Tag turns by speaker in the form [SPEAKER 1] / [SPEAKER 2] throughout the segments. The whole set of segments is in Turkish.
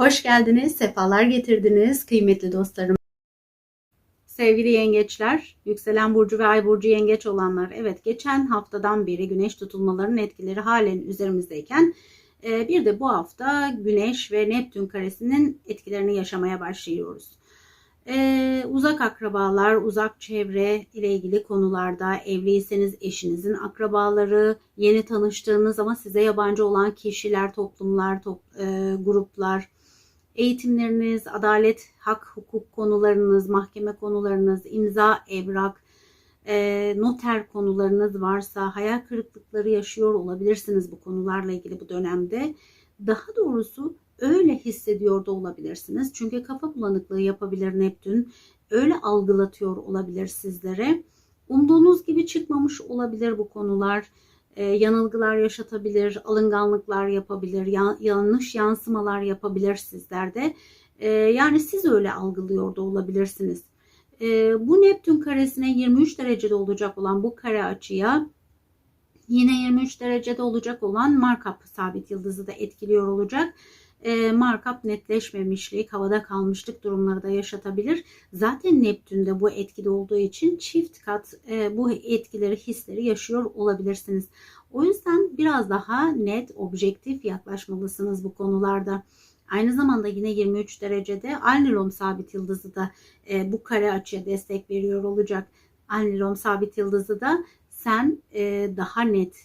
[SPEAKER 1] Hoş geldiniz, sefalar getirdiniz kıymetli dostlarım. Sevgili yengeçler, yükselen burcu ve ay burcu yengeç olanlar. Evet geçen haftadan beri güneş tutulmalarının etkileri halen üzerimizdeyken e, bir de bu hafta güneş ve Neptün karesinin etkilerini yaşamaya başlıyoruz. Ee, uzak akrabalar, uzak çevre ile ilgili konularda evliyseniz eşinizin akrabaları, yeni tanıştığınız ama size yabancı olan kişiler, toplumlar, top, e, gruplar, eğitimleriniz, adalet, hak, hukuk konularınız, mahkeme konularınız, imza, evrak, e, noter konularınız varsa hayal kırıklıkları yaşıyor olabilirsiniz bu konularla ilgili bu dönemde. Daha doğrusu öyle hissediyor da olabilirsiniz. Çünkü kafa bulanıklığı yapabilir Neptün. Öyle algılatıyor olabilir sizlere. Umduğunuz gibi çıkmamış olabilir bu konular. Ee, yanılgılar yaşatabilir, alınganlıklar yapabilir, ya, yanlış yansımalar yapabilir sizlerde. Ee, yani siz öyle algılıyor da olabilirsiniz. Ee, bu Neptün karesine 23 derecede olacak olan bu kare açıya yine 23 derecede olacak olan Markap sabit yıldızı da etkiliyor olacak e, markup netleşmemişlik, havada kalmışlık durumları da yaşatabilir. Zaten Neptün'de bu etkili olduğu için çift kat e, bu etkileri, hisleri yaşıyor olabilirsiniz. O yüzden biraz daha net, objektif yaklaşmalısınız bu konularda. Aynı zamanda yine 23 derecede Alnilom sabit yıldızı da e, bu kare açıya destek veriyor olacak. Alnilom sabit yıldızı da sen e, daha net,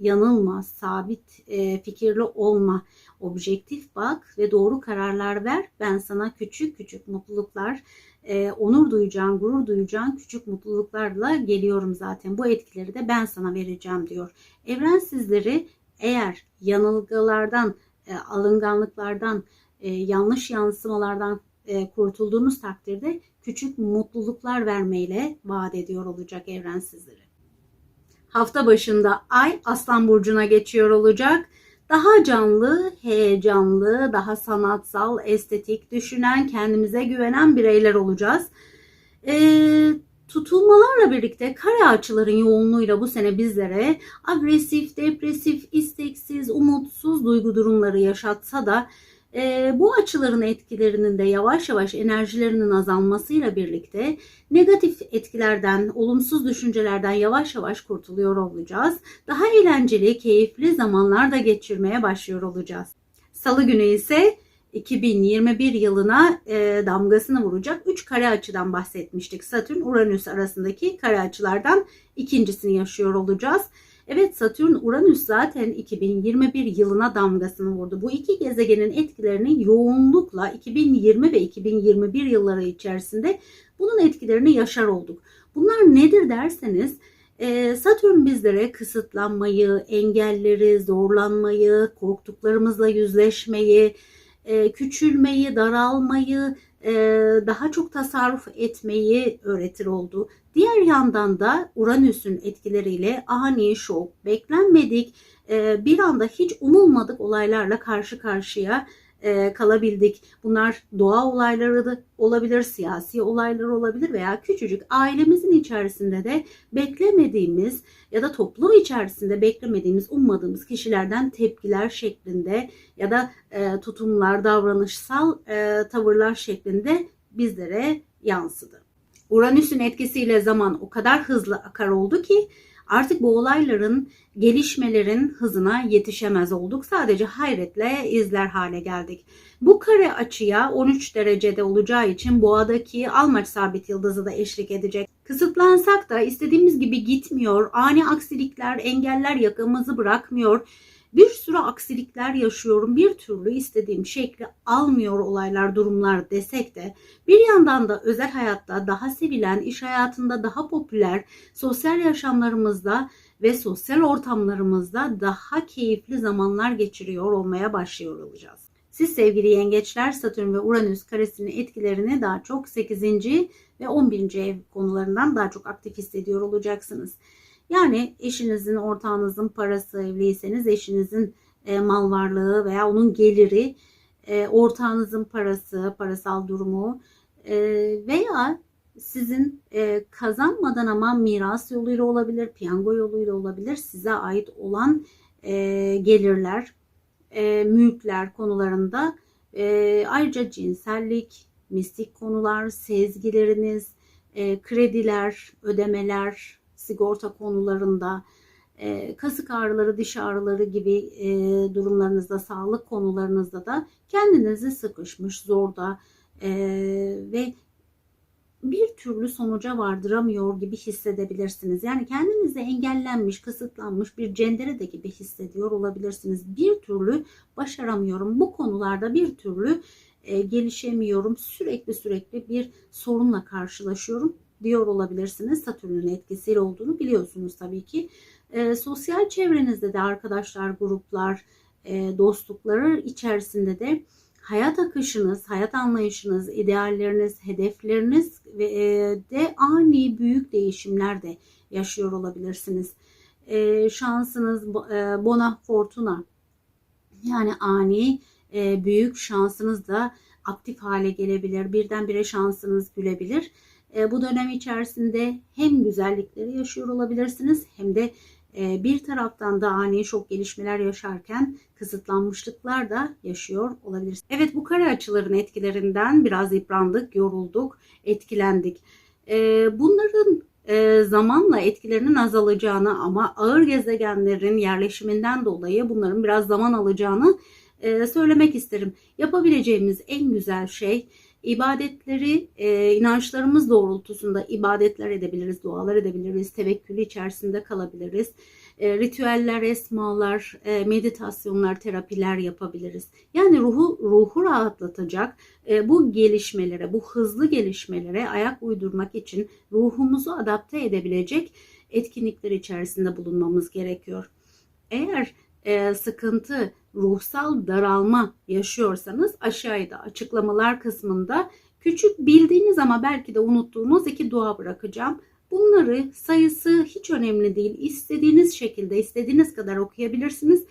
[SPEAKER 1] yanılma, sabit e, fikirli olma, objektif bak ve doğru kararlar ver. Ben sana küçük küçük mutluluklar, e, onur duyacağın, gurur duyacağın küçük mutluluklarla geliyorum zaten. Bu etkileri de ben sana vereceğim diyor. Evren sizleri eğer yanılgılardan, e, alınganlıklardan, e, yanlış yansımalardan e, kurtulduğunuz takdirde küçük mutluluklar vermeyle vaat ediyor olacak evren sizlere. Hafta başında Ay Aslan Burcu'na geçiyor olacak. Daha canlı, heyecanlı, daha sanatsal, estetik, düşünen, kendimize güvenen bireyler olacağız. Ee, tutulmalarla birlikte kare açıların yoğunluğuyla bu sene bizlere agresif, depresif, isteksiz, umutsuz duygu durumları yaşatsa da e, bu açıların etkilerinin de yavaş yavaş enerjilerinin azalmasıyla birlikte negatif etkilerden, olumsuz düşüncelerden yavaş yavaş kurtuluyor olacağız. Daha eğlenceli, keyifli zamanlar da geçirmeye başlıyor olacağız. Salı günü ise 2021 yılına e, damgasını vuracak 3 kare açıdan bahsetmiştik. Satürn Uranüs arasındaki kare açılardan ikincisini yaşıyor olacağız. Evet Satürn Uranüs zaten 2021 yılına damgasını vurdu. Bu iki gezegenin etkilerini yoğunlukla 2020 ve 2021 yılları içerisinde bunun etkilerini yaşar olduk. Bunlar nedir derseniz e, Satürn bizlere kısıtlanmayı, engelleri, zorlanmayı, korktuklarımızla yüzleşmeyi, e, küçülmeyi, daralmayı, daha çok tasarruf etmeyi öğretir oldu. Diğer yandan da Uranüs'ün etkileriyle ani şok, beklenmedik, e, bir anda hiç umulmadık olaylarla karşı karşıya e, kalabildik. Bunlar doğa olayları da olabilir, siyasi olaylar olabilir veya küçücük ailemizin içerisinde de beklemediğimiz ya da toplum içerisinde beklemediğimiz, ummadığımız kişilerden tepkiler şeklinde ya da e, tutumlar, davranışsal e, tavırlar şeklinde bizlere yansıdı. Uranüs'ün etkisiyle zaman o kadar hızlı akar oldu ki Artık bu olayların, gelişmelerin hızına yetişemez olduk. Sadece hayretle izler hale geldik. Bu kare açıya 13 derecede olacağı için boğadaki almaç sabit yıldızı da eşlik edecek. Kısıtlansak da istediğimiz gibi gitmiyor. Ani aksilikler, engeller yakamızı bırakmıyor bir sürü aksilikler yaşıyorum. Bir türlü istediğim şekli almıyor olaylar, durumlar desek de bir yandan da özel hayatta daha sevilen, iş hayatında daha popüler, sosyal yaşamlarımızda ve sosyal ortamlarımızda daha keyifli zamanlar geçiriyor olmaya başlıyor olacağız. Siz sevgili yengeçler Satürn ve Uranüs karesinin etkilerini daha çok 8. ve 11. ev konularından daha çok aktif hissediyor olacaksınız. Yani eşinizin, ortağınızın parası evliyseniz eşinizin e, mal varlığı veya onun geliri, e, ortağınızın parası, parasal durumu e, veya sizin e, kazanmadan ama miras yoluyla olabilir, piyango yoluyla olabilir size ait olan e, gelirler, e, mülkler konularında E, ayrıca cinsellik, mistik konular, sezgileriniz, e, krediler, ödemeler, sigorta konularında, e, kasık ağrıları, diş ağrıları gibi e, durumlarınızda, sağlık konularınızda da kendinizi sıkışmış, zorda e, ve bir türlü sonuca vardıramıyor gibi hissedebilirsiniz. Yani kendinizi engellenmiş, kısıtlanmış bir cendere de gibi hissediyor olabilirsiniz. Bir türlü başaramıyorum. Bu konularda bir türlü e, gelişemiyorum. Sürekli sürekli bir sorunla karşılaşıyorum diyor olabilirsiniz. Satürn'ün etkisiyle olduğunu biliyorsunuz tabii ki. E, sosyal çevrenizde de arkadaşlar, gruplar, e, dostlukları içerisinde de hayat akışınız, hayat anlayışınız, idealleriniz, hedefleriniz ve e, de ani büyük değişimler de yaşıyor olabilirsiniz. E, şansınız e, bona fortuna yani ani e, büyük şansınız da aktif hale gelebilir. Birdenbire şansınız gülebilir. E, bu dönem içerisinde hem güzellikleri yaşıyor olabilirsiniz hem de e, bir taraftan da ani şok gelişmeler yaşarken kısıtlanmışlıklar da yaşıyor olabilirsiniz. Evet bu kare açıların etkilerinden biraz yıprandık, yorulduk, etkilendik. E, bunların zamanla etkilerinin azalacağını ama ağır gezegenlerin yerleşiminden dolayı bunların biraz zaman alacağını söylemek isterim. Yapabileceğimiz en güzel şey ibadetleri e, inançlarımız doğrultusunda ibadetler edebiliriz, dualar edebiliriz, tevekkülü içerisinde kalabiliriz. E, ritüeller, esmalar, e, meditasyonlar, terapiler yapabiliriz. Yani ruhu ruhu rahatlatacak e, bu gelişmelere, bu hızlı gelişmelere ayak uydurmak için ruhumuzu adapte edebilecek etkinlikler içerisinde bulunmamız gerekiyor. Eğer e, sıkıntı, ruhsal daralma yaşıyorsanız aşağıda açıklamalar kısmında küçük bildiğiniz ama belki de unuttuğunuz iki dua bırakacağım. Bunları sayısı hiç önemli değil. İstediğiniz şekilde, istediğiniz kadar okuyabilirsiniz.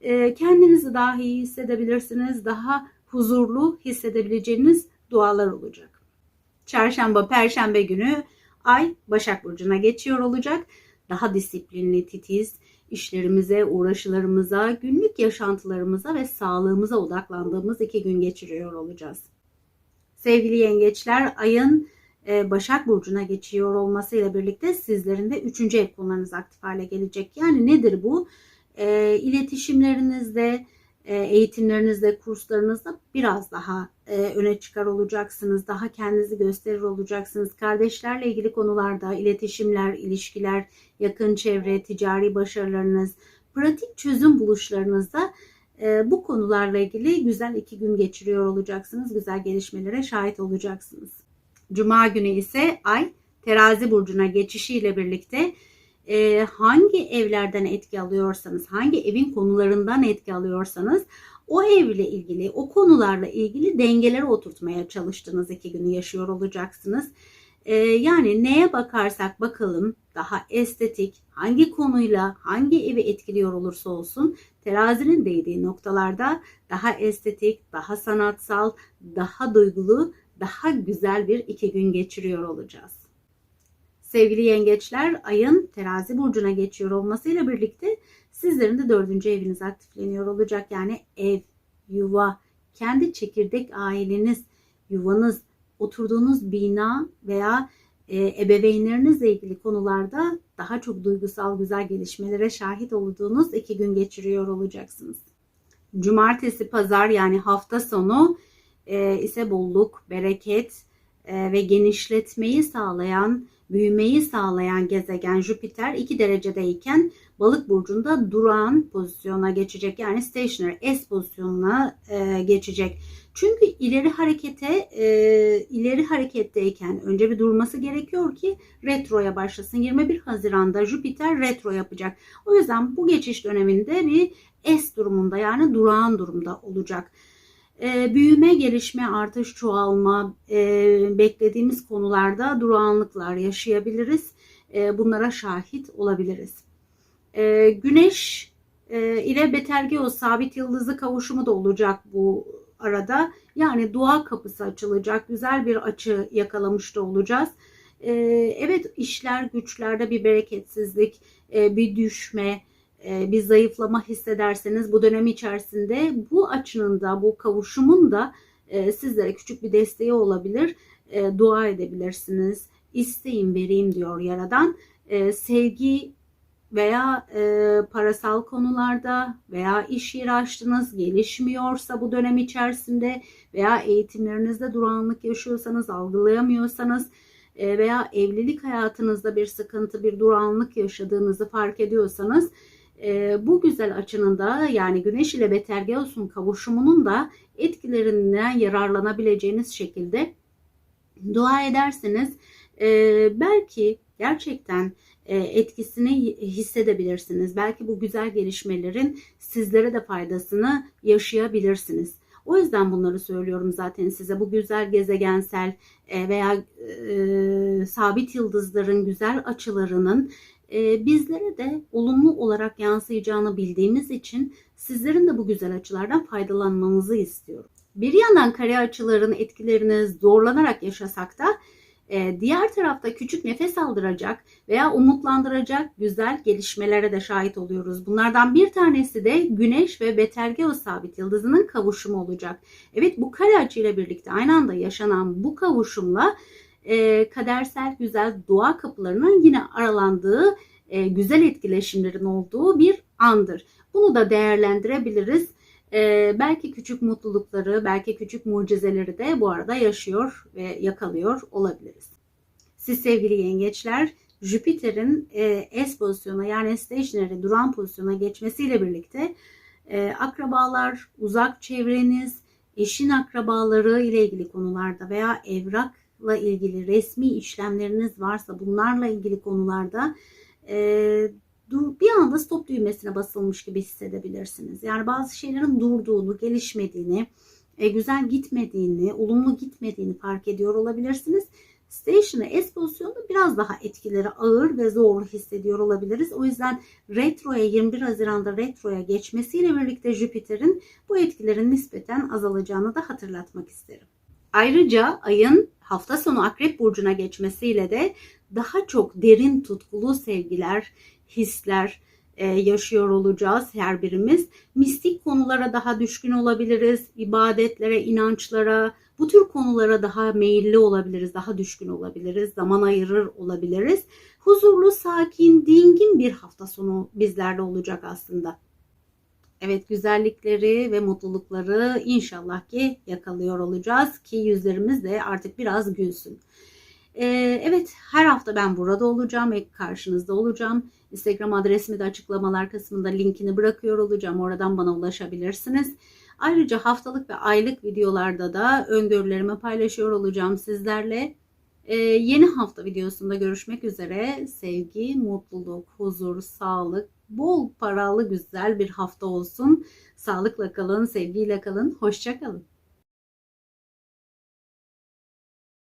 [SPEAKER 1] E, kendinizi daha iyi hissedebilirsiniz. Daha huzurlu hissedebileceğiniz dualar olacak. Çarşamba, perşembe günü ay Başak Burcu'na geçiyor olacak. Daha disiplinli, titiz, işlerimize, uğraşılarımıza, günlük yaşantılarımıza ve sağlığımıza odaklandığımız iki gün geçiriyor olacağız. Sevgili yengeçler, ayın e, Başak Burcu'na geçiyor olmasıyla birlikte sizlerin de üçüncü ev konularınız aktif hale gelecek. Yani nedir bu? E, iletişimlerinizde, e, eğitimlerinizde, kurslarınızda biraz daha e, öne çıkar olacaksınız. Daha kendinizi gösterir olacaksınız. Kardeşlerle ilgili konularda iletişimler, ilişkiler, yakın çevre, ticari başarılarınız, pratik çözüm buluşlarınızda e, bu konularla ilgili güzel iki gün geçiriyor olacaksınız. Güzel gelişmelere şahit olacaksınız. Cuma günü ise Ay terazi burcuna geçişiyle birlikte e, hangi evlerden etki alıyorsanız, hangi evin konularından etki alıyorsanız o evle ilgili, o konularla ilgili dengeleri oturtmaya çalıştığınız iki günü yaşıyor olacaksınız. E, yani neye bakarsak bakalım daha estetik, hangi konuyla, hangi evi etkiliyor olursa olsun terazinin değdiği noktalarda daha estetik, daha sanatsal, daha duygulu, daha güzel bir iki gün geçiriyor olacağız. Sevgili yengeçler ayın terazi burcuna geçiyor olmasıyla birlikte sizlerin de dördüncü eviniz aktifleniyor olacak. Yani ev, yuva, kendi çekirdek aileniz, yuvanız, oturduğunuz bina veya e, ebeveynlerinizle ilgili konularda daha çok duygusal güzel gelişmelere şahit olduğunuz iki gün geçiriyor olacaksınız. Cumartesi, pazar yani hafta sonu e, ise bolluk, bereket e, ve genişletmeyi sağlayan büyümeyi sağlayan gezegen Jüpiter 2 derecedeyken balık burcunda durağan pozisyona geçecek. Yani stationary S pozisyonuna e, geçecek. Çünkü ileri harekete e, ileri hareketteyken önce bir durması gerekiyor ki retroya başlasın. 21 Haziran'da Jüpiter retro yapacak. O yüzden bu geçiş döneminde bir S durumunda yani durağan durumda olacak e, büyüme, gelişme, artış, çoğalma e, beklediğimiz konularda durağanlıklar yaşayabiliriz. E, bunlara şahit olabiliriz. E, güneş e, ile Betelgeuse sabit yıldızı kavuşumu da olacak bu arada. Yani dua kapısı açılacak. Güzel bir açı yakalamış da olacağız. E, evet işler güçlerde bir bereketsizlik, e, bir düşme, bir zayıflama hissederseniz bu dönem içerisinde bu açının da bu kavuşumun da e, sizlere küçük bir desteği olabilir. E, dua edebilirsiniz. İsteyin vereyim diyor Yaradan. E, sevgi veya e, parasal konularda veya iş yeri açtınız gelişmiyorsa bu dönem içerisinde veya eğitimlerinizde durağanlık yaşıyorsanız algılayamıyorsanız e, veya evlilik hayatınızda bir sıkıntı bir durağanlık yaşadığınızı fark ediyorsanız e, bu güzel açının da yani Güneş ile Betelgeus'un kavuşumunun da etkilerinden yararlanabileceğiniz şekilde dua ederseniz e, belki gerçekten e, etkisini hissedebilirsiniz. Belki bu güzel gelişmelerin sizlere de faydasını yaşayabilirsiniz. O yüzden bunları söylüyorum zaten size. Bu güzel gezegensel e, veya e, sabit yıldızların güzel açılarının e, bizlere de olumlu olarak yansıyacağını bildiğimiz için sizlerin de bu güzel açılardan faydalanmanızı istiyorum. Bir yandan kare açıların etkilerini zorlanarak yaşasak da e, diğer tarafta küçük nefes aldıracak veya umutlandıracak güzel gelişmelere de şahit oluyoruz. Bunlardan bir tanesi de Güneş ve Betelgeuse sabit yıldızının kavuşumu olacak. Evet bu kare açıyla birlikte aynı anda yaşanan bu kavuşumla e, kadersel güzel dua kapılarının yine aralandığı e, güzel etkileşimlerin olduğu bir andır. Bunu da değerlendirebiliriz. Ee, belki küçük mutlulukları, belki küçük mucizeleri de bu arada yaşıyor ve yakalıyor olabiliriz. Siz sevgili yengeçler, Jüpiter'in e, S pozisyona yani stationary duran pozisyona geçmesiyle birlikte e, akrabalar, uzak çevreniz, eşin akrabaları ile ilgili konularda veya evrakla ilgili resmi işlemleriniz varsa bunlarla ilgili konularda e, bir anda stop düğmesine basılmış gibi hissedebilirsiniz. Yani bazı şeylerin durduğunu, gelişmediğini, e, güzel gitmediğini, olumlu gitmediğini fark ediyor olabilirsiniz. Station'ı S pozisyonunda biraz daha etkileri ağır ve zorlu hissediyor olabiliriz. O yüzden retroya 21 Haziran'da retroya geçmesiyle birlikte Jüpiter'in bu etkilerin nispeten azalacağını da hatırlatmak isterim. Ayrıca ayın hafta sonu Akrep Burcu'na geçmesiyle de daha çok derin tutkulu sevgiler, hisler e, yaşıyor olacağız her birimiz. Mistik konulara daha düşkün olabiliriz. ibadetlere, inançlara, bu tür konulara daha meyilli olabiliriz, daha düşkün olabiliriz, zaman ayırır olabiliriz. Huzurlu, sakin, dingin bir hafta sonu bizlerle olacak aslında. Evet güzellikleri ve mutlulukları inşallah ki yakalıyor olacağız ki yüzlerimiz de artık biraz gülsün. Ee, evet her hafta ben burada olacağım ve karşınızda olacağım. Instagram adresimi de açıklamalar kısmında linkini bırakıyor olacağım. Oradan bana ulaşabilirsiniz. Ayrıca haftalık ve aylık videolarda da öngörülerimi paylaşıyor olacağım sizlerle. Ee, yeni hafta videosunda görüşmek üzere. Sevgi, mutluluk, huzur, sağlık, bol paralı güzel bir hafta olsun. Sağlıkla kalın, sevgiyle kalın. Hoşça kalın.